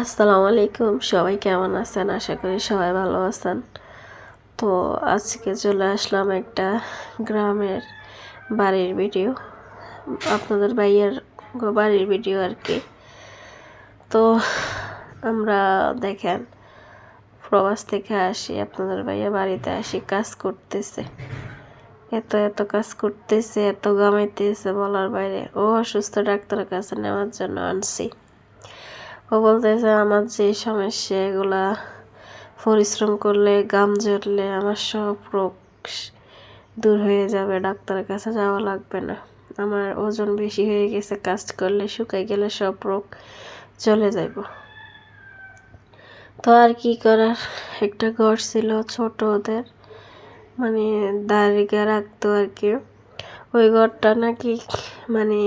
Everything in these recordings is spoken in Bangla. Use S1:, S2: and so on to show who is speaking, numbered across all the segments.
S1: আসসালামু আলাইকুম সবাই কেমন আছেন? আশা করি সবাই ভালো আছেন। তো আজকে চলে আসলাম একটা গ্রামের বাড়ির ভিডিও। আপনাদের ভাইয়ের বাড়ির ভিডিও আর কি। তো আমরা দেখেন, প্রবাস থেকে আসি, আপনাদের ভাইয়া বাড়িতে আসি, কাজ করতেছে। এত এত কাজ করতেছে, এত গামাইতেছে বলার বাইরে। ও অসুস্থ ডাক্তারের কাছে নেওয়ার জন্য আনছি। ও বলতেছে, আমার যে সমস্যা, এগুলা পরিশ্রম করলে গাম জড়লে আমার সব রোগ দূর হয়ে যাবে, ডাক্তারের কাছে যাওয়া লাগবে না। আমার ওজন বেশি হয়ে গেছে, কাজ করলে শুকাই গেলে সব রোগ চলে যাইব। তো আর কি করার? একটা ঘর ছিল ছোট ওদের মানে দাঁড়িয়ে রাখতো আর কি। ওই ঘরটা নাকি মানে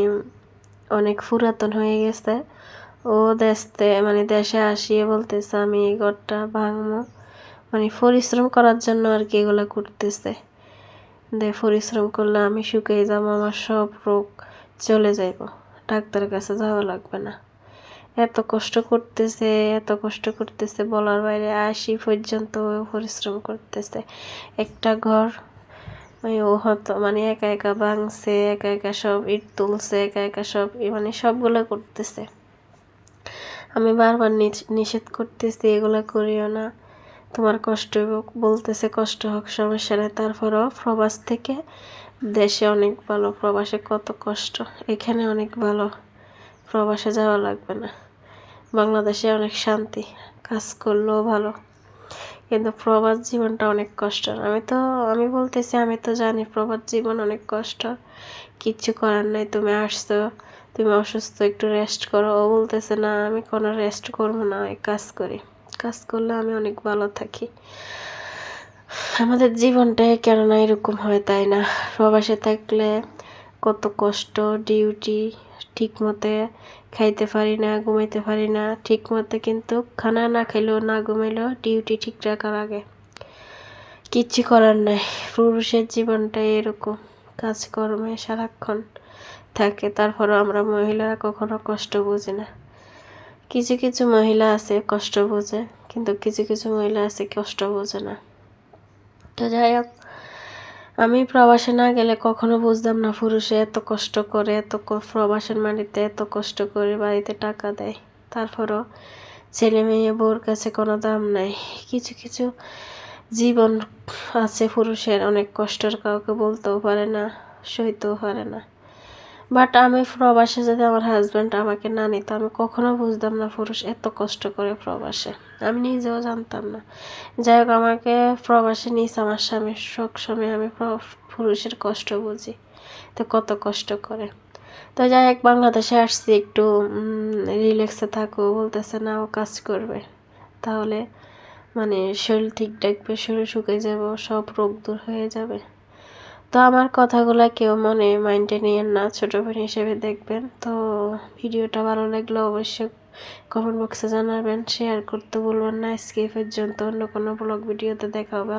S1: অনেক পুরাতন হয়ে গেছে। ও দেশতে মানে দেশে আসিয়ে বলতেছে, আমি এই ঘরটা ভাঙবো। মানে পরিশ্রম করার জন্য আর কি এগুলো করতেছে। দে পরিশ্রম করলে আমি শুকিয়ে যাব, আমার সব রোগ চলে যাইব। ডাক্তারের কাছে যাওয়া লাগবে না। এত কষ্ট করতেছে, এত কষ্ট করতেছে, বলার বাইরে আসি পর্যন্ত পরিশ্রম করতেছে। একটা ঘর ও হতো মানে একা একা ভাঙছে, একা একা সব ইট তুলছে, একা একা সব মানে সবগুলো করতেছে। আমি বারবার নিষ- নিষেধ করতেছি, এগুলো করিও না। তোমার কষ্ট হোক বলতেছে কষ্ট হোক, সমস্যা নেই। তারপরও প্রবাস থেকে দেশে অনেক ভালো, প্রবাসে কত কষ্ট। এখানে অনেক ভালো, প্রবাসে যাওয়া লাগবে না। বাংলাদেশে অনেক শান্তি, কাজ করলেও ভালো। কিন্তু প্রবাস জীবনটা অনেক কষ্ট আমি তো, আমি বলতেছি, আমি তো জানি প্রবাস জীবন অনেক কষ্ট কিচ্ছু করার নাই, তুমি আসছো, তুমি অসুস্থ, একটু রেস্ট করো। ও বলতেছে, না, আমি কোনো রেস্ট করব না, আমি কাজ করি। কাজ করলে আমি অনেক ভালো থাকি। আমাদের জীবনটাই কেননা এরকম হয় তাই না? প্রবাসে থাকলে কত কষ্ট ডিউটি ঠিক মতে খাইতে পারি না, ঘুমাইতে পারি না। ঠিক মতে কিন্তু খানা না খাইলেও না ঘুমাইলেও ডিউটি ঠিক রাখার আগে কিচ্ছু করার নাই। পুরুষের জীবনটাই এরকম, কাজকর্মে সারাক্ষণ থাকে, তারপরও আমরা মহিলারা কখনো কষ্ট বুঝি না। কিছু কিছু মহিলা আছে, কষ্ট বোঝে, কিন্তু কিছু কিছু মহিলা আছে, কষ্ট বোঝে না। তো যাই হোক আমি প্রবাসে না গেলে কখনো বুঝতাম না পুরুষে এত কষ্ট করে, এত প্রবাসের মাটিতে এত কষ্ট করে বাড়িতে টাকা দেয়। তারপরও ছেলে মেয়ে, বউর কাছে কোনো দাম নাই। কিছু কিছু জীবন আছে পুরুষের, অনেক কষ্টের, কাউকে বলতেও পারে না, সইতেও পারে না। বাট আমি প্রবাসে যদি আমার হাজব্যান্ড আমাকে না নিত, আমি কখনো বুঝতাম না পুরুষ এত কষ্ট করে প্রবাসে। আমি নিজেও জানতাম না। যাই হোক, আমাকে প্রবাসে নিয়েছে আমার স্বামী। সব সময় আমি পুরুষের কষ্ট বুঝি। তো কত কষ্ট করে। তো যাই হোক, বাংলাদেশে আসছি একটু রিল্যাক্সে থাকো। বলতেছে, না, ও কাজ করবে। তাহলে মানে শরীর ঠিক থাকবে, শরীর শুকিয়ে যাব, সব রোগ দূর হয়ে যাবে। তো আমার কথাগুলো কেউ মনে মাইন্ডে নিয়েন না, ছোটো বোন হিসেবে দেখবেন। তো ভিডিওটা ভালো লাগলে অবশ্যই কমেন্ট বক্সে জানাবেন শেয়ার করতে বলবেন না। আজকে পর্যন্ত, অন্য কোনো ব্লগ ভিডিওতে দেখা হবে।